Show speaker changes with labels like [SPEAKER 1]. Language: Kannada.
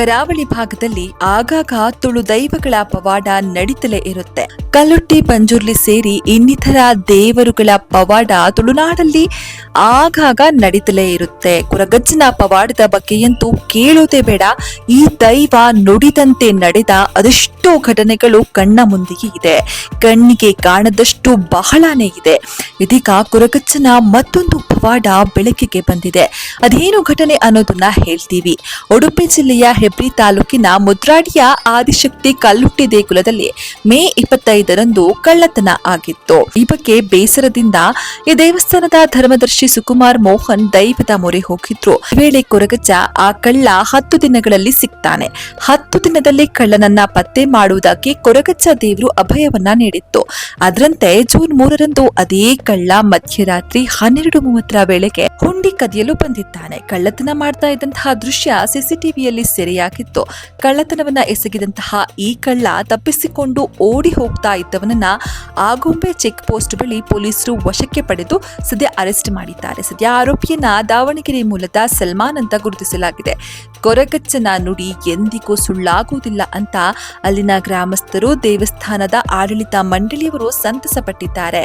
[SPEAKER 1] ಕರಾವಳಿ ಭಾಗದಲ್ಲಿ ಆಗಾಗ ತುಳು ದೈವಗಳ ಪವಾಡ ನಡೀತಲೇ ಇರುತ್ತೆ. ಕಲ್ಲುಟ್ಟಿ ಪಂಜುರ್ಲಿ ಸೇರಿ ಇನ್ನಿತರ ದೇವರುಗಳ ಪವಾಡ ತುಳುನಾಡಲ್ಲಿ ಆಗಾಗ ನಡೀತಲೇ ಇರುತ್ತೆ. ಕುರಗಜ್ಜನ ಪವಾಡದ ಬಗ್ಗೆಯಂತೂ ಕೇಳೋದೇ ಬೇಡ. ಈ ದೈವ ನುಡಿದಂತೆ ನಡೆದ ಅದೆಷ್ಟೋ ಘಟನೆಗಳು ಕಣ್ಣ ಮುಂದೆಯೇ ಇದೆ. ಕಣ್ಣಿಗೆ ಕಾಣದಷ್ಟು ಬಹಳಾನೇ ಇದೆ. ಇದೀಗ ಕುರಗಜ್ಜನ ಮತ್ತೊಂದು ಪವಾಡ ಬೆಳಕಿಗೆ ಬಂದಿದೆ. ಅದೇನು ಘಟನೆ ಅನ್ನೋದನ್ನ ಹೇಳ್ತೀವಿ. ಉಡುಪಿ ಜಿಲ್ಲೆಯ ಹೆಬ್ರಿ ತಾಲೂಕಿನ ಮುದ್ರಾಡಿಯ ಆದಿಶಕ್ತಿ ಕಲ್ಲುಟ್ಟಿ ದೇಗುಲದಲ್ಲಿ ಮೇ ಇಪ್ಪತ್ತೈದರಂದು ಕಳ್ಳತನ ಆಗಿತ್ತು. ಈ ಬಗ್ಗೆ ಬೇಸರದಿಂದ ಈ ದೇವಸ್ಥಾನದ ಧರ್ಮದರ್ಶಿ ಸುಕುಮಾರ್ ಮೋಹನ್ ದೈವದ ಮೊರೆ ಹೋಗಿದ್ರು. ವೇಳೆ ಕೊರಗಜ್ಜ ಆ ಕಳ್ಳ ಹತ್ತು ದಿನಗಳಲ್ಲಿ ಸಿಗ್ತಾನೆ ಹತ್ತು ದಿನದಲ್ಲಿ ಕಳ್ಳನನ್ನ ಪತ್ತೆ ಮಾಡುವುದಕ್ಕೆ ಕೊರಗಜ್ಜ ದೇವರು ಅಭಯವನ್ನ ನೀಡಿತ್ತು. ಅದರಂತೆ ಜೂನ್ ಮೂರರಂದು ಅದೇ ಕಳ್ಳ ಮಧ್ಯರಾತ್ರಿ ಹನ್ನೆರಡು ಮೂವತ್ತರ ವೇಳೆಗೆ ಹುಂಡಿ ಕದಿಯಲು ಬಂದಿದ್ದಾನೆ. ಕಳ್ಳತನ ಮಾಡ್ತಾ ಇದ್ದಂತಹ ದೃಶ್ಯ ಸಿಸಿಟಿವಿಯಲ್ಲಿ ಸೆರೆಯಾಗಿತ್ತು. ಕಳ್ಳತನವನ್ನ ಎಸಗಿದಂತಹ ಈ ಕಳ್ಳ ತಪ್ಪಿಸಿಕೊಂಡು ಓಡಿ ಹೋಗ್ತಾ ಇದ್ದವನನ್ನ ಆಗುಂಬೆ ಚೆಕ್ ಪೋಸ್ಟ್ ಬಳಿ ಪೊಲೀಸರು ವಶಕ್ಕೆ ಪಡೆದು ಸದ್ಯ ಅರೆಸ್ಟ್ ಮಾಡಿದ್ದಾರೆ. ಸದ್ಯ ಆರೋಪಿಯನ್ನ ದಾವಣಗೆರೆ ಮೂಲದ ಸಲ್ಮಾನ್ ಅಂತ ಗುರುತಿಸಲಾಗಿದೆ. ಕೊರಗಚ್ಚನ ನುಡಿ ಎಂದಿಗೂ ಸುಳ್ಳಾಗುವುದಿಲ್ಲ ಅಂತ ಅಲ್ಲಿನ ಗ್ರಾಮಸ್ಥರು ದೇವಸ್ಥಾನದ ಆಡಳಿತ ಮಂಡಳಿಯವರು ಸಂತಸ ಪಟ್ಟಿದ್ದಾರೆ